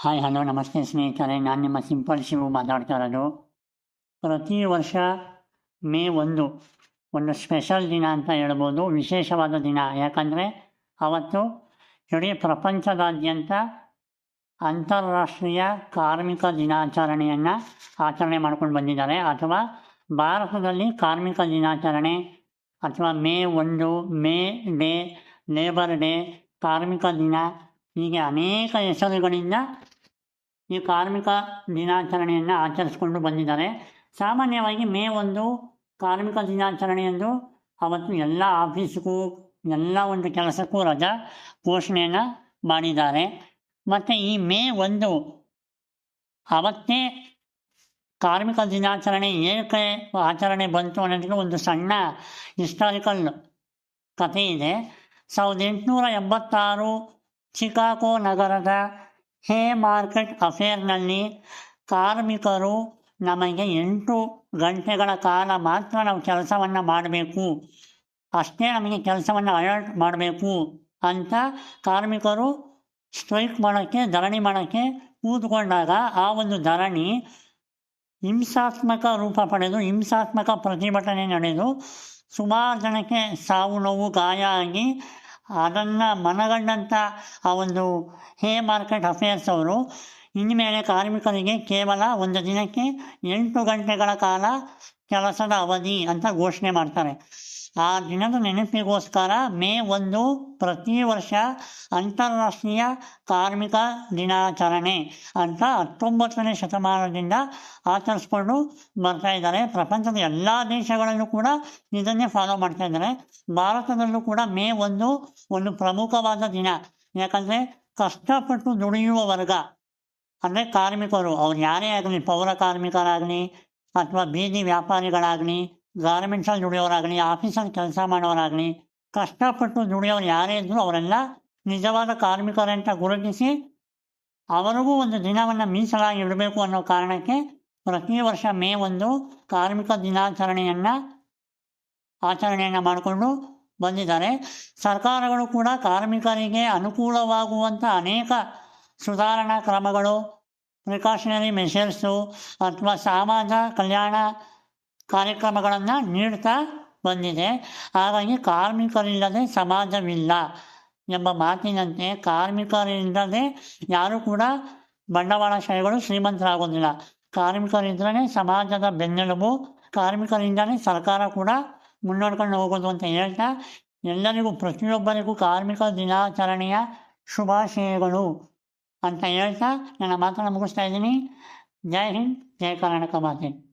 Hi hello ನಮಸ್ತೆ ಸ್ನೇಹಿತರೆ. ನಾನು ನಿಮ್ಮ ಸಿಂಪಲ್ ಶಿವು ಮಾತಾಡ್ತಾ ಇರೋದು ಪ್ರತಿ ವರ್ಷ ಮೇ ಒಂದು ಒಂದು ಸ್ಪೆಷಲ್ ದಿನ ಅಂತ ಹೇಳ್ಬೋದು. ವಿಶೇಷವಾದ ದಿನ. ಯಾಕಂದರೆ ಅವತ್ತು ಇಡೀ ಪ್ರಪಂಚದಾದ್ಯಂತ ಅಂತಾರಾಷ್ಟ್ರೀಯ ಕಾರ್ಮಿಕ ದಿನಾಚರಣೆಯನ್ನು ಆಚರಣೆ ಮಾಡ್ಕೊಂಡು ಬಂದಿದ್ದಾರೆ. ಅಥವಾ ಭಾರತದಲ್ಲಿ ಕಾರ್ಮಿಕ ದಿನಾಚರಣೆ ಅಥವಾ ಮೇ ಒಂದು, ಮೇ ಡೇ, ಲೇಬರ್ ಡೇ, ಕಾರ್ಮಿಕ ದಿನ ಹೀಗೆ ಅನೇಕ ಹೆಸರುಗಳಿಂದ ಈ ಕಾರ್ಮಿಕ ದಿನಾಚರಣೆಯನ್ನು ಆಚರಿಸಿಕೊಂಡು ಬಂದಿದ್ದಾರೆ. ಸಾಮಾನ್ಯವಾಗಿ ಮೇ ಒಂದು ಕಾರ್ಮಿಕ ದಿನಾಚರಣೆಯಂದು ಅವತ್ತು ಎಲ್ಲ ಆಫೀಸ್ಗೂ ಎಲ್ಲ ಒಂದು ಕೆಲಸಕ್ಕೂ ರಜಾ ಘೋಷಣೆಯನ್ನು ಮಾಡಿದ್ದಾರೆ. ಮತ್ತು ಈ ಮೇ ಒಂದು ಅವತ್ತೇ ಕಾರ್ಮಿಕ ದಿನಾಚರಣೆ ಏಕೆ ಆಚರಣೆ ಬಂತು ಅನ್ನೋದಕ್ಕೆ ಒಂದು ಸಣ್ಣ ಹಿಸ್ಟಾರಿಕಲ್ ಕಥೆ ಇದೆ. ಸಾವಿರದ ಎಂಟುನೂರ ಎಂಬತ್ತಾರು ಚಿಕಾಗೋ ನಗರದ ಹೇ ಮಾರ್ಕೆಟ್ ಅಫೇರ್ನಲ್ಲಿ ಕಾರ್ಮಿಕರು ನಮಗೆ ಎಂಟು ಗಂಟೆಗಳ ಕಾಲ ಮಾತ್ರ ನಾವು ಕೆಲಸವನ್ನು ಮಾಡಬೇಕು. ಅಷ್ಟೇ ನಮಗೆ ಕೆಲಸವನ್ನು ಅಲರ್ಟ್ ಮಾಡಬೇಕು ಅಂತ ಕಾರ್ಮಿಕರು ಸ್ಟ್ರೈಕ್ ಮಾಡೋಕ್ಕೆ, ಧರಣಿ ಮಾಡೋಕ್ಕೆ ಕೂತ್ಕೊಂಡಾಗ ಆ ಒಂದು ಧರಣಿ ಹಿಂಸಾತ್ಮಕ ರೂಪ ಪಡೆದು, ಹಿಂಸಾತ್ಮಕ ಪ್ರತಿಭಟನೆ ನಡೆದು ಸುಮಾರು ಜನಕ್ಕೆ ಸಾವು ನೋವು ಗಾಯ ಆಗಿ ಅದನ್ನು ಮನಗಂಡಂಥ ಆ ಒಂದು ಹೇ ಮಾರ್ಕೆಟ್ ಅಫೇರ್ಸ್ ಅವರು ಇನ್ಮೇಲೆ ಕಾರ್ಮಿಕರಿಗೆ ಕೇವಲ ಒಂದು ದಿನಕ್ಕೆ ಎಂಟು ಗಂಟೆಗಳ ಕಾಲ ಕೆಲಸದ ಅವಧಿ ಅಂತ ಘೋಷಣೆ ಮಾಡ್ತಾರೆ. ಆ ದಿನದ ನೆನಪಿಗೋಸ್ಕರ ಮೇ ಒಂದು ಪ್ರತಿ ವರ್ಷ ಅಂತಾರಾಷ್ಟ್ರೀಯ ಕಾರ್ಮಿಕ ದಿನಾಚರಣೆ ಅಂತ ಹತ್ತೊಂಬತ್ತನೇ ಶತಮಾನದಿಂದ ಆಚರಿಸ್ಕೊಂಡು ಬರ್ತಾ ಇದ್ದಾರೆ. ಪ್ರಪಂಚದ ಎಲ್ಲ ದೇಶಗಳಲ್ಲೂ ಕೂಡ ಇದನ್ನೇ ಫಾಲೋ ಮಾಡ್ತಾ ಇದ್ದಾರೆ. ಭಾರತದಲ್ಲೂ ಕೂಡ ಮೇ ಒಂದು ಒಂದು ಪ್ರಮುಖವಾದ ದಿನ. ಯಾಕಂದರೆ ಕಷ್ಟಪಟ್ಟು ದುಡಿಯುವ ವರ್ಗ. ಅಂದರೆ ಕಾರ್ಮಿಕರು. ಅವ್ರು ಯಾರೇ ಆಗಲಿ, ಪೌರ ಕಾರ್ಮಿಕರಾಗಲಿ, ಅಥವಾ ಬೀದಿ ವ್ಯಾಪಾರಿಗಳಾಗಲಿ ಗಾರ್ಮೆಂಟ್ಸಲ್ಲಿ ದುಡಿಯೋರಾಗಲಿ ಆಫೀಸಲ್ಲಿ ಕೆಲಸ ಮಾಡೋರಾಗಲಿ, ಕಷ್ಟಪಟ್ಟು ದುಡಿಯೋರು ಯಾರೇ ಇದ್ದರೂ ಅವರೆಲ್ಲ ನಿಜವಾದ ಕಾರ್ಮಿಕರಂತ ಗುರುತಿಸಿ ಅವರಿಗೂ ಒಂದು ದಿನವನ್ನು ಮೀಸಲಾಗಿ ಇಡಬೇಕು ಅನ್ನೋ ಕಾರಣಕ್ಕೆ ಪ್ರತಿ ವರ್ಷ ಮೇ ಒಂದು ಕಾರ್ಮಿಕ ದಿನಾಚರಣೆಯನ್ನು, ಆಚರಣೆಯನ್ನು ಮಾಡಿಕೊಂಡು ಬಂದಿದ್ದಾರೆ. ಸರ್ಕಾರಗಳು ಕೂಡ ಕಾರ್ಮಿಕರಿಗೆ ಅನುಕೂಲವಾಗುವಂಥ ಅನೇಕ ಸುಧಾರಣಾ ಕ್ರಮಗಳು ಪ್ರಿಕಾಷನರಿ ಮೆಷರ್ಸು ಅಥವಾ ಸಮಾಜ ಕಲ್ಯಾಣ ಕಾರ್ಯಕ್ರಮಗಳನ್ನು ನೀಡ್ತಾ ಬಂದಿದೆ. ಹಾಗಾಗಿ ಕಾರ್ಮಿಕರಿಲ್ಲದೆ ಸಮಾಜವಿಲ್ಲ ಎಂಬ ಮಾತಿನಂತೆ ಕಾರ್ಮಿಕರಿಲ್ಲದೆ ಯಾರೂ ಕೂಡ ಬಂಡವಾಳಶಾಹಿಗಳು ಶ್ರೀಮಂತರಾಗೋದಿಲ್ಲ ಕಾರ್ಮಿಕರಿದ್ರೇ ಸಮಾಜದ ಬೆನ್ನೆಲುಬು ಕಾರ್ಮಿಕರಿಂದಲೇ ಸರ್ಕಾರ ಕೂಡ ಮುನ್ನೋಡ್ಕೊಂಡು ಹೋಗೋದು ಅಂತ ಹೇಳ್ತಾ ಎಲ್ಲರಿಗೂ, ಪ್ರತಿಯೊಬ್ಬರಿಗೂ ಕಾರ್ಮಿಕ ದಿನಾಚರಣೆಯ ಶುಭಾಶಯಗಳು ಅಂತ ಹೇಳ್ತಾ ನನ್ನ ಮಾತನ್ನು ಮುಗಿಸ್ತಾ ಇದ್ದೀನಿ. ಜೈ ಹಿಂದ್, ಜೈ ಕರ್ನಾಟಕ ಮಾತೆ.